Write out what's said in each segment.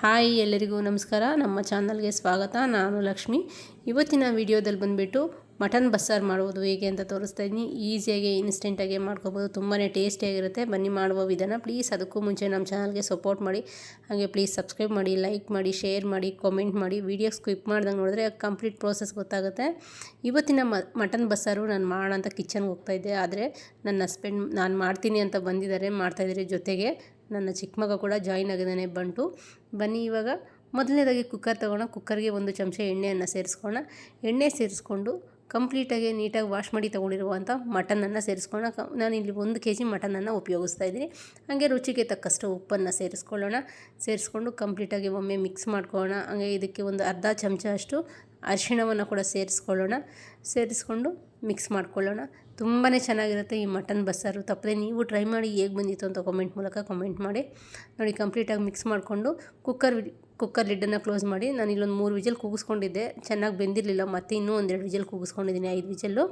Hi ಎಲ್ಲರಿಗೂ ನಮಸ್ಕಾರ. ನಮ್ಮ ಚಾನಲ್ಗೆ ಸ್ವಾಗತ. ನಾನು ಲಕ್ಷ್ಮಿ. ಇವತ್ತಿನ ವಿಡಿಯೋದಲ್ಲಿ ಬಂದುಬಿಟ್ಟು ಮಟನ್ ಬಸ್ಸಾರು ಮಾಡುವುದು ಹೇಗೆ ಅಂತ ತೋರಿಸ್ತಾ ಇದ್ದೀನಿ. ಈಸಿಯಾಗಿ, ಇನ್ಸ್ಟೆಂಟಾಗಿ ಮಾಡ್ಕೋಬೋದು. ತುಂಬಾ ಟೇಸ್ಟಿಯಾಗಿರುತ್ತೆ. ಬನ್ನಿ ಮಾಡುವ ವಿಧಾನ. ಪ್ಲೀಸ್ ಅದಕ್ಕೂ ಮುಂಚೆ ನಮ್ಮ ಚಾನಲ್ಗೆ ಸಪೋರ್ಟ್ ಮಾಡಿ. ಹಾಗೆ ಪ್ಲೀಸ್ ಸಬ್ಸ್ಕ್ರೈಬ್ ಮಾಡಿ, ಲೈಕ್ ಮಾಡಿ, ಶೇರ್ ಮಾಡಿ, ಕಾಮೆಂಟ್ ಮಾಡಿ. ವಿಡಿಯೋ ಸ್ಕಿಪ್ ಮಾಡ್ದಂಗೆ ನೋಡಿದ್ರೆ ಕಂಪ್ಲೀಟ್ ಪ್ರೋಸೆಸ್ ಗೊತ್ತಾಗುತ್ತೆ. ಇವತ್ತಿನ ಮಟನ್ ಬಸ್ಸಾರು ನಾನು ಮಾಡೋಂಥ ಕಿಚನ್ಗೆ ಹೋಗ್ತಾಯಿದ್ದೆ ಆದರೆ ನನ್ನ ಹಸ್ಬೆಂಡ್, ನಾನು ಮಾಡ್ತೀನಿ ಅಂತ ಬಂದಿದ್ದಾರೆ ಮಾಡ್ತಾಯಿದ್ದಾರೆ ಜೊತೆಗೆ. ನನ್ನ ಚಿಕ್ಕ ಮಗ ಕೂಡ ಜಾಯಿನ್ ಆಗಿದ್ದಾನೆ ಬಂಟು. ಬನ್ನಿ ಇವಾಗ ಮೊದಲನೇದಾಗಿ ಕುಕ್ಕರ್ ತೊಗೋಣ. ಕುಕ್ಕರ್ಗೆ ಒಂದು ಚಮಚ ಎಣ್ಣೆಯನ್ನು ಸೇರಿಸ್ಕೋಣ ಎಣ್ಣೆ ಸೇರಿಸ್ಕೊಂಡು ಕಂಪ್ಲೀಟಾಗಿ ನೀಟಾಗಿ ವಾಶ್ ಮಾಡಿ ತೊಗೊಂಡಿರುವಂಥ ಮಟನನ್ನು ಸೇರಿಸ್ಕೊಳ್ಳೋಣ. ಕ ನಾನು ಇಲ್ಲಿ ಒಂದು ಕೆ ಜಿ ಮಟನನ್ನು ಉಪಯೋಗಿಸ್ತಾ ಇದ್ದೀನಿ. ಹಾಗೆ ರುಚಿಗೆ ತಕ್ಕಷ್ಟು ಉಪ್ಪನ್ನು ಸೇರಿಸ್ಕೊಳ್ಳೋಣ. ಸೇರಿಸ್ಕೊಂಡು ಕಂಪ್ಲೀಟಾಗಿ ಒಮ್ಮೆ ಮಿಕ್ಸ್ ಮಾಡ್ಕೊಳ್ಳೋಣ. ಹಾಗೆ ಇದಕ್ಕೆ ಒಂದು ಅರ್ಧ ಚಮಚ ಅಷ್ಟು ಅರಿಶಿಣವನ್ನು ಕೂಡ ಸೇರಿಸ್ಕೊಳ್ಳೋಣ. ಸೇರಿಸ್ಕೊಂಡು ಮಿಕ್ಸ್ ಮಾಡ್ಕೊಳ್ಳೋಣ. ತುಂಬಾ ಚೆನ್ನಾಗಿರುತ್ತೆ ಈ ಮಟನ್ ಬಸ್ಸಾರು. ತಪ್ಪದೆ ನೀವು ಟ್ರೈ ಮಾಡಿ ಹೇಗೆ ಬಂದಿತ್ತು ಅಂತ ಕಮೆಂಟ್ ಮೂಲಕ ಕಾಮೆಂಟ್ ಮಾಡಿ. ನೋಡಿ ಕಂಪ್ಲೀಟಾಗಿ ಮಿಕ್ಸ್ ಮಾಡಿಕೊಂಡು ಕುಕ್ಕರ್ ಕುಕ್ಕರ್ ಲಿಡ್ಡನ್ನು ಕ್ಲೋಸ್ ಮಾಡಿ. ನಾನು ಇಲ್ಲೊಂದು ಮೂರು ವಿಜಲ್ ಕೂಗಿಸ್ಕೊಂಡಿದ್ದೆ. ಚೆನ್ನಾಗಿ ಬೆಂದಿರಲಿಲ್ಲ. ಮತ್ತು ಇನ್ನೂ ಒಂದೆರಡು ವಿಜಲ್ ಕೂಗಿಸ್ಕೊಂಡಿದ್ದೀನಿ ಐದು ವಿಜಲ್ಲು.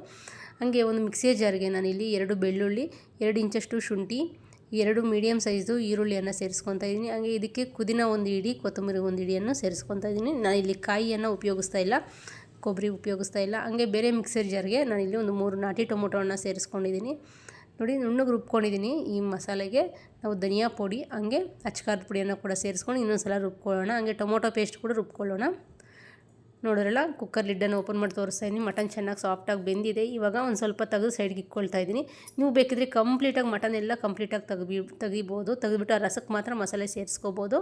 ಹಾಗೆ ಒಂದು ಮಿಕ್ಸಿಯ ಜಾರಿಗೆ ನಾನಿಲ್ಲಿ ಎರಡು ಬೆಳ್ಳುಳ್ಳಿ, ಎರಡು ಇಂಚಷ್ಟು ಶುಂಠಿ ಎರಡು ಮೀಡಿಯಮ್ ಸೈಜು ಈರುಳ್ಳಿಯನ್ನು ಸೇರಿಸ್ಕೊತಾ ಇದ್ದೀನಿ ಹಾಗೆ ಇದಕ್ಕೆ ಕುದಿನ ಒಂದು ಇಡಿ, ಕೊತ್ತಂಬರಿ ಒಂದು ಇಡಿಯನ್ನು ಸೇರಿಸ್ಕೊತಾ ಇದ್ದೀನಿ ನಾನು ಇಲ್ಲಿ ಕಾಯಿಯನ್ನು ಉಪಯೋಗಿಸ್ತಾ ಇಲ್ಲ, ಕೊಬ್ಬರಿ ಉಪಯೋಗಿಸ್ತಾ ಇಲ್ಲ. ಹಾಗೆ ಬೇರೆ ಮಿಕ್ಸರ್ ಜಾರ್ಗೆ ಇಲ್ಲಿ ಒಂದು ಮೂರು ನಾಟಿ ಟೊಮೊಟೊವನ್ನು ಸೇರಿಸ್ಕೊಂಡಿದ್ದೀನಿ ನೋಡಿ, ನುಣ್ಣಗೆ ರುಬ್ಕೊಂಡಿದ್ದೀನಿ ಈ ಮಸಾಲೆಗೆ. ನಾವು ಧನಿಯಾ ಪುಡಿ, ಹಾಗೆ ಅಚ್ಕಾರದ ಪುಡಿಯನ್ನು ಕೂಡ ಸೇರಿಸ್ಕೊಂಡು ಇನ್ನೊಂದು ಸಲ ರುಬ್ಕೊಳ್ಳೋಣ. ಹಾಗೆ ಟೊಮೊಟೊ ಪೇಸ್ಟ್ ಕೂಡ ರುಬ್ಕೊಳ್ಳೋಣ. ನೋಡಿರಲ್ಲ ಕುಕ್ಕರ್ ಲಿಡ್ಡನ್ನು ಓಪನ್ ಮಾಡಿ ತೋರಿಸ್ತಾ ಇದ್ದೀನಿ. ಮಟನ್ ಚೆನ್ನಾಗಿ ಸಾಫ್ಟಾಗಿ ಬೆಂದಿದೆ. ಇವಾಗ ಒಂದು ಸ್ವಲ್ಪ ತೆಗೆದು ಸೈಡ್ಗೆ ಇಕ್ಕೊಳ್ತಾ ಇದ್ದೀನಿ. ನೀವು ಬೇಕಿದ್ರೆ ಕಂಪ್ಲೀಟಾಗಿ ಮಟನ್ ಎಲ್ಲ ಕಂಪ್ಲೀಟಾಗಿ ತೆಗಿ ತೆಗಿಬೋದು. ತೆಗೆದ್ಬಿಟ್ಟು ಆ ರಸಕ್ಕೆ ಮಾತ್ರ ಮಸಾಲೆ ಸೇರಿಸ್ಕೋಬೋದು.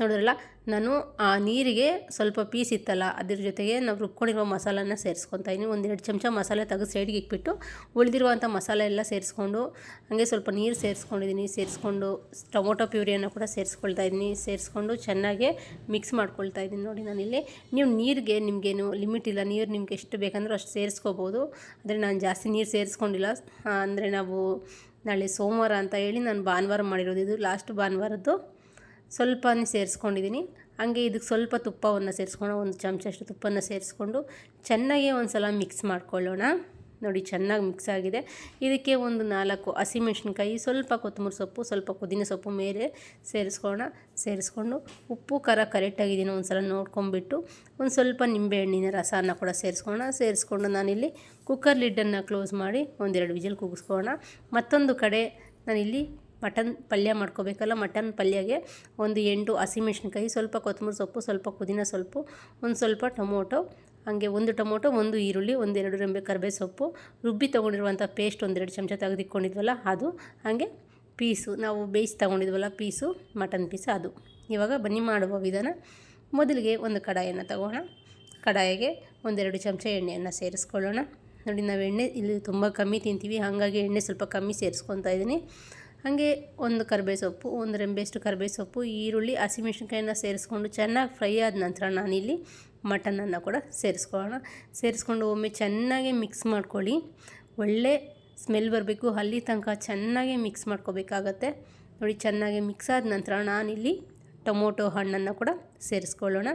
ನೋಡಿರಲ್ಲ ನಾನು ಆ ನೀರಿಗೆ ಸ್ವಲ್ಪ ಪೀಸ್ ಇತ್ತಲ್ಲ, ಅದ್ರ ಜೊತೆಗೆ ನಾವು ರುಬ್ಕೊಂಡಿರೋ ಮಸಾಲನ ಸೇರಿಸ್ಕೊತಾ ಇದ್ದೀನಿ ಒಂದೆರಡು ಚಮಚ ಮಸಾಲೆ ತೆಗೆದು ಸೈಡ್ಗೆ ಇಕ್ಬಿಟ್ಟು ಉಳಿದಿರುವಂಥ ಮಸಾಲೆ ಎಲ್ಲ ಸೇರಿಸ್ಕೊಂಡು, ಹಾಗೆ ಸ್ವಲ್ಪ ನೀರು ಸೇರಿಸ್ಕೊಂಡಿದ್ದೀನಿ ಸೇರಿಸ್ಕೊಂಡು ಟೊಮೊಟೊ ಪ್ಯೂರಿಯನ್ನು ಕೂಡ ಸೇರಿಸ್ಕೊಳ್ತಾ ಇದ್ದೀನಿ ಸೇರಿಸ್ಕೊಂಡು ಚೆನ್ನಾಗಿ ಮಿಕ್ಸ್ ಮಾಡ್ಕೊಳ್ತಾ ಇದ್ದೀನಿ ನೋಡಿ ನಾನಿಲ್ಲಿ, ನೀವು ನೀರಿಗೆ ನಿಮಗೇನು ಲಿಮಿಟ್ ಇಲ್ಲ, ನೀರು ನಿಮ್ಗೆ ಎಷ್ಟು ಬೇಕಂದ್ರೆ ಅಷ್ಟು ಸೇರಿಸ್ಕೋಬೋದು. ಆದರೆ ನಾನು ಜಾಸ್ತಿ ನೀರು ಸೇರಿಸ್ಕೊಂಡಿಲ್ಲ. ಅಂದರೆ ನಾವು ನಾಳೆ ಸೋಮವಾರ ಅಂತ ಹೇಳಿ ನಾನು ಭಾನುವಾರ ಮಾಡಿರೋದು. ಇದು ಲಾಸ್ಟ್ ಭಾನುವಾರದ್ದು. ಸ್ವಲ್ಪನೇ ಸೇರಿಸ್ಕೊಂಡಿದ್ದೀನಿ. ಹಾಗೆ ಇದಕ್ಕೆ ಸ್ವಲ್ಪ ತುಪ್ಪವನ್ನು ಸೇರಿಸ್ಕೊಂಡು, ಒಂದು ಚಮಚಷ್ಟು ತುಪ್ಪನ ಸೇರಿಸ್ಕೊಂಡು ಚೆನ್ನಾಗಿ ಒಂದು ಸಲ ಮಿಕ್ಸ್ ಮಾಡ್ಕೊಳ್ಳೋಣ. ನೋಡಿ, ಚೆನ್ನಾಗಿ ಮಿಕ್ಸ್ ಆಗಿದೆ. ಇದಕ್ಕೆ ಒಂದು ನಾಲ್ಕು ಹಸಿಮೆಣ್ಸಿನ್ಕಾಯಿ, ಸ್ವಲ್ಪ ಕೊತ್ತಂಬರಿ ಸೊಪ್ಪು, ಸ್ವಲ್ಪ ಪುದೀನ ಸೊಪ್ಪು ಮೇಲೆ ಸೇರಿಸ್ಕೊಳ್ಳೋಣ. ಸೇರಿಸ್ಕೊಂಡು ಉಪ್ಪು, ಖಾರ ಕರೆಕ್ಟಾಗಿದ್ದೀನಿ ಒಂದು ಸಲ ನೋಡ್ಕೊಂಬಿಟ್ಟು ಒಂದು ಸ್ವಲ್ಪ ನಿಂಬೆಹಣ್ಣಿನ ರಸನ ಕೂಡ ಸೇರಿಸ್ಕೊಳ್ಳೋಣ. ಸೇರಿಸ್ಕೊಂಡು ನಾನಿಲ್ಲಿ ಕುಕ್ಕರ್ ಲಿಡ್ಡನ್ನು ಕ್ಲೋಸ್ ಮಾಡಿ ಒಂದೆರಡು ವಿಜಿಲ್ ಕೂಗಿಸ್ಕೊಳ್ಳೋಣ. ಮತ್ತೊಂದು ಕಡೆ ನಾನಿಲ್ಲಿ ಮಟನ್ ಪಲ್ಯ ಮಾಡ್ಕೋಬೇಕಲ್ಲ, ಮಟನ್ ಪಲ್ಯಗೆ ಒಂದು ಎಂಟು ಹಸಿಮೆಣ್ಸಿನ್ಕಾಯಿ ಸ್ವಲ್ಪ ಕೊತ್ತಂಬರಿ ಸೊಪ್ಪು, ಸ್ವಲ್ಪ ಪುದೀನ ಸೊಪ್ಪು, ಒಂದು ಸ್ವಲ್ಪ ಟೊಮೊಟೊ, ಹಾಗೆ ಒಂದು ಟೊಮೊಟೊ, ಒಂದು ಈರುಳ್ಳಿ ಒಂದೆರಡು ರೆಂಬೆ ಕರ್ಬೆ ಸೊಪ್ಪು, ರುಬ್ಬಿ ತೊಗೊಂಡಿರುವಂಥ ಪೇಸ್ಟ್ ಒಂದೆರಡು ಚಮಚ ತೆಗೆದಿಕ್ಕೊಂಡಿದ್ವಲ್ಲ ಅದು ಹಾಗೆ ಪೀಸು, ನಾವು ಬೇಯಿಸಿ ತೊಗೊಂಡಿದ್ವಲ್ಲ ಪೀಸು, ಮಟನ್ ಪೀಸ್ ಅದು. ಇವಾಗ ಬನ್ನಿ ಮಾಡುವ ವಿಧಾನ, ಮೊದಲಿಗೆ ಒಂದು ಕಡಾಯನ್ನು ತಗೋಣ. ಕಡಾಯಿಗೆ ಒಂದೆರಡು ಚಮಚ ಎಣ್ಣೆಯನ್ನು ಸೇರಿಸ್ಕೊಳ್ಳೋಣ. ನೋಡಿ, ನಾವು ಎಣ್ಣೆ ಇಲ್ಲಿ ತುಂಬ ಕಮ್ಮಿ ತಿಂತೀವಿ, ಹಾಗಾಗಿ ಎಣ್ಣೆ ಸ್ವಲ್ಪ ಕಮ್ಮಿ ಸೇರಿಸ್ಕೊತಾ ಇದ್ದೀನಿ. ಹಾಗೆ ಒಂದು ಕರಿಬೇ ಸೊಪ್ಪು, ಒಂದು ರೆಂಬೆಷ್ಟು ಕರಿಬೇ ಸೊಪ್ಪು, ಈರುಳ್ಳಿ ಹಸಿಮೆಣ್ಸಿನ್ಕಾಯಿನ ಸೇರಿಸ್ಕೊಂಡು ಚೆನ್ನಾಗಿ ಫ್ರೈ ಆದ ನಂತರ ನಾನಿಲ್ಲಿ ಮಟನನ್ನು ಕೂಡ ಸೇರಿಸ್ಕೊಳ್ಳೋಣ. ಸೇರಿಸ್ಕೊಂಡು ಒಮ್ಮೆ ಚೆನ್ನಾಗಿ ಮಿಕ್ಸ್ ಮಾಡ್ಕೊಳ್ಳಿ. ಒಳ್ಳೆ ಸ್ಮೆಲ್ ಬರಬೇಕು ಅಲ್ಲಿ ತನಕ ಚೆನ್ನಾಗಿ ಮಿಕ್ಸ್ ಮಾಡ್ಕೋಬೇಕಾಗತ್ತೆ. ನೋಡಿ, ಚೆನ್ನಾಗಿ ಮಿಕ್ಸ್ ಆದ ನಂತರ ನಾನಿಲ್ಲಿ ಟೊಮೊಟೊ ಹಣ್ಣನ್ನು ಕೂಡ ಸೇರಿಸ್ಕೊಳ್ಳೋಣ.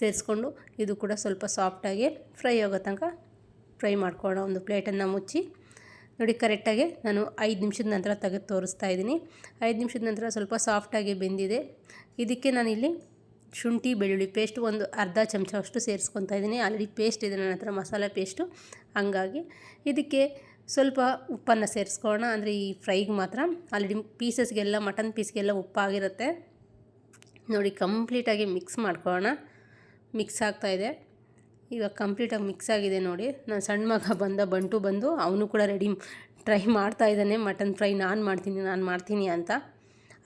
ಸೇರಿಸ್ಕೊಂಡು ಇದು ಕೂಡ ಸ್ವಲ್ಪ ಸಾಫ್ಟಾಗಿ ಫ್ರೈ ಆಗೋ ತನಕ ಫ್ರೈ ಮಾಡ್ಕೊಳ್ಳೋಣ. ಒಂದು ಪ್ಲೇಟನ್ನು ಮುಚ್ಚಿ. ನೋಡಿ, ಕರೆಕ್ಟಾಗಿ ನಾನು ಐದು ನಿಮಿಷದ ನಂತರ ತೆಗೆದು ತೋರಿಸ್ತಾ ಇದ್ದೀನಿ. ಐದು ನಿಮಿಷದ ನಂತರ ಸ್ವಲ್ಪ ಸಾಫ್ಟಾಗಿ ಬೆಂದಿದೆ. ಇದಕ್ಕೆ ನಾನಿಲ್ಲಿ ಶುಂಠಿ, ಬೆಳ್ಳುಳ್ಳಿ ಪೇಸ್ಟ್ ಒಂದು ಅರ್ಧ ಚಮಚ ಅಷ್ಟು ಸೇರಿಸ್ಕೊತಾ ಇದ್ದೀನಿ. ಆಲ್ರೆಡಿ ಪೇಸ್ಟ್ ಇದೆ ನನ್ನ ಹತ್ರ, ಮಸಾಲೆ ಪೇಸ್ಟು ಹಂಗಾಗಿ ಇದಕ್ಕೆ ಸ್ವಲ್ಪ ಉಪ್ಪನ್ನು ಸೇರಿಸ್ಕೊಳ್ಳೋಣ. ಅಂದರೆ ಈ ಫ್ರೈಗೆ ಮಾತ್ರ. ಆಲ್ರೆಡಿ ಪೀಸಸ್ಗೆಲ್ಲ ಮಟನ್ ಪೀಸ್ಗೆಲ್ಲ ಉಪ್ಪಾಗಿರುತ್ತೆ. ನೋಡಿ ಕಂಪ್ಲೀಟಾಗಿ ಮಿಕ್ಸ್ ಮಾಡ್ಕೊಳ್ಳೋಣ. ಮಿಕ್ಸ್ ಆಗ್ತಾಯಿದೆ ಇವಾಗ ಕಂಪ್ಲೀಟಾಗಿ ಮಿಕ್ಸ್ ಆಗಿದೆ ನೋಡಿ. ನಾನು ಸಣ್ಣ ಮಗ ಬಂದ, ಬಂಟು ಬಂದು, ಅವನು ಕೂಡ ರೆಡಿ ಟ್ರೈ ಮಾಡ್ತಾ ಇದ್ದಾನೆ. ಮಟನ್ ಫ್ರೈ ನಾನು ಮಾಡ್ತೀನಿ ನಾನು ಮಾಡ್ತೀನಿ ಅಂತ.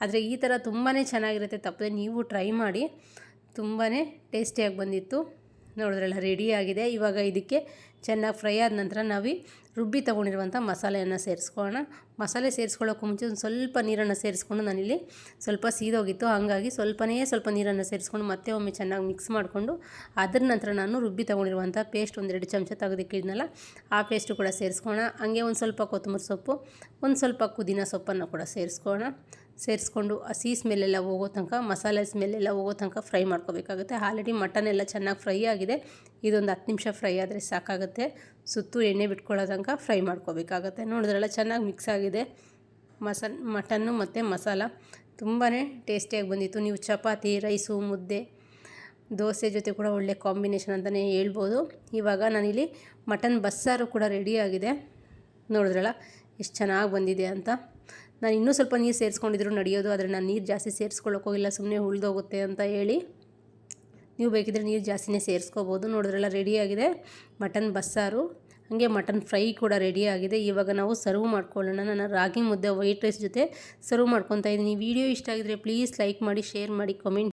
ಆದರೆ ಈ ಥರ ತುಂಬಾ ಚೆನ್ನಾಗಿರುತ್ತೆ ತಪ್ಪದೆ ನೀವು ಟ್ರೈ ಮಾಡಿ. ತುಂಬಾ ಟೇಸ್ಟಿಯಾಗಿ ಬಂದಿತ್ತು. ನೋಡಿದ್ರಲ್ಲ ರೆಡಿಯಾಗಿದೆ ಇವಾಗ ಇದಕ್ಕೆ ಚೆನ್ನಾಗಿ ಫ್ರೈ ಆದ ನಂತರ ನಾವು ರುಬ್ಬಿ ತೊಗೊಂಡಿರುವಂಥ ಮಸಾಲೆಯನ್ನು ಸೇರಿಸ್ಕೊಳ್ಳೋಣ. ಮಸಾಲೆ ಸೇರಿಸ್ಕೊಳ್ಳೋಕೆ ಮುಂಚೆ ಒಂದು ಸ್ವಲ್ಪ ನೀರನ್ನು ಸೇರಿಸ್ಕೊಂಡು ನಾನಿಲ್ಲಿ ಸ್ವಲ್ಪ ಸೀದೋಗಿತ್ತು. ಹಾಗಾಗಿ ಸ್ವಲ್ಪನೇ ಸ್ವಲ್ಪ ನೀರನ್ನು ಸೇರಿಸ್ಕೊಂಡು ಮತ್ತೆ ಒಮ್ಮೆ ಚೆನ್ನಾಗಿ ಮಿಕ್ಸ್ ಮಾಡಿಕೊಂಡು ಅದರ ನಂತರ ನಾನು ರುಬ್ಬಿ ತೊಗೊಂಡಿರುವಂಥ ಪೇಸ್ಟ್ ಒಂದೆರಡು ಚಮಚ ತೆಗೆದಿಕ್ಕಿದ್ನಲ್ಲ ಆ ಪೇಸ್ಟು ಕೂಡ ಸೇರಿಸ್ಕೊಳ್ಳೋಣ. ಹಾಗೆ ಒಂದು ಸ್ವಲ್ಪ ಕೊತ್ತಂಬರಿ ಸೊಪ್ಪು, ಒಂದು ಸ್ವಲ್ಪ ಪುದೀನ ಸೊಪ್ಪನ್ನು ಕೂಡ ಸೇರಿಸ್ಕೊಳ್ಳೋಣ. ಸೇರಿಸ್ಕೊಂಡು ಹಸಿ ಸ್ಮೆಲ್ಲೆಲ್ಲ ಹೋಗೋ ತನಕ ಮಸಾಲೆ ಸ್ಮೆಲ್ಲೆಲ್ಲ ಹೋಗೋ ತನಕ ಫ್ರೈ ಮಾಡ್ಕೋಬೇಕಾಗುತ್ತೆ. ಆಲ್ರೆಡಿ ಮಟನ್ ಎಲ್ಲ ಚೆನ್ನಾಗಿ ಫ್ರೈ ಆಗಿದೆ. ಇದೊಂದು ಹತ್ತು ನಿಮಿಷ ಫ್ರೈ ಆದರೆ ಸಾಕಾಗುತ್ತೆ. ಸುತ್ತು ಎಣ್ಣೆ ಬಿಟ್ಕೊಳ್ಳೋ ತನಕ ಫ್ರೈ ಮಾಡ್ಕೋಬೇಕಾಗತ್ತೆ. ನೋಡಿದ್ರೆಲ್ಲ ಚೆನ್ನಾಗಿ ಮಿಕ್ಸ್ ಆಗಿದೆ. ಮಸಾಲ ಮಟನ್ನು ಮತ್ತು ಮಸಾಲ ತುಂಬಾ ಟೇಸ್ಟಿಯಾಗಿ ಬಂದಿತ್ತು. ನೀವು ಚಪಾತಿ, ರೈಸು, ಮುದ್ದೆ, ದೋಸೆ ಜೊತೆ ಕೂಡ ಒಳ್ಳೆ ಕಾಂಬಿನೇಷನ್ ಅಂತಲೇ ಹೇಳ್ಬೋದು. ಇವಾಗ ನಾನಿಲ್ಲಿ ಮಟನ್ ಬಸ್ಸಾರು ಕೂಡ ರೆಡಿಯಾಗಿದೆ ನೋಡಿದ್ರಲ್ಲ, ಎಷ್ಟು ಚೆನ್ನಾಗಿ ಬಂದಿದೆ ಅಂತ. ನಾನು ಇನ್ನೂ ಸ್ವಲ್ಪ ನೀರು ಸೇರಿಸ್ಕೊಂಡಿದ್ರು ನಡೆಯೋದು, ಆದರೆ ನಾನು ನೀರು ಜಾಸ್ತಿ ಸೇರಿಸ್ಕೊಳ್ಳೋಕೆ ಹೋಗಿಲ್ಲ ಸುಮ್ಮನೆ ಉಳಿದೋಗುತ್ತೆ ಅಂತ ಹೇಳಿ. ನೀವು ಬೇಕಿದ್ರೆ ನೀರು ಜಾಸ್ತಿನೇ ಸೇರಿಸ್ಕೋಬೋದು. ನೋಡಿದ್ರೆಲ್ಲ ರೆಡಿಯಾಗಿದೆ ಮಟನ್ ಬಸ್ಸಾರು, ಹಾಗೆ ಮಟನ್ ಫ್ರೈ ಕೂಡ ರೆಡಿಯಾಗಿದೆ ಇವಾಗ ನಾವು ಸರ್ವ್ ಮಾಡ್ಕೊಳ್ಳೋಣ. ನಾನು ರಾಗಿ ಮುದ್ದೆ ವೈಟ್ ರೈಸ್ ಜೊತೆ ಸರ್ವ್ ಮಾಡ್ಕೊತಾ ಇದ್ದೀನಿ. ವಿಡಿಯೋ ಇಷ್ಟ ಆಗಿದ್ರೆ ಪ್ಲೀಸ್ ಲೈಕ್ ಮಾಡಿ ಶೇರ್ ಮಾಡಿ ಕಮೆಂಟ್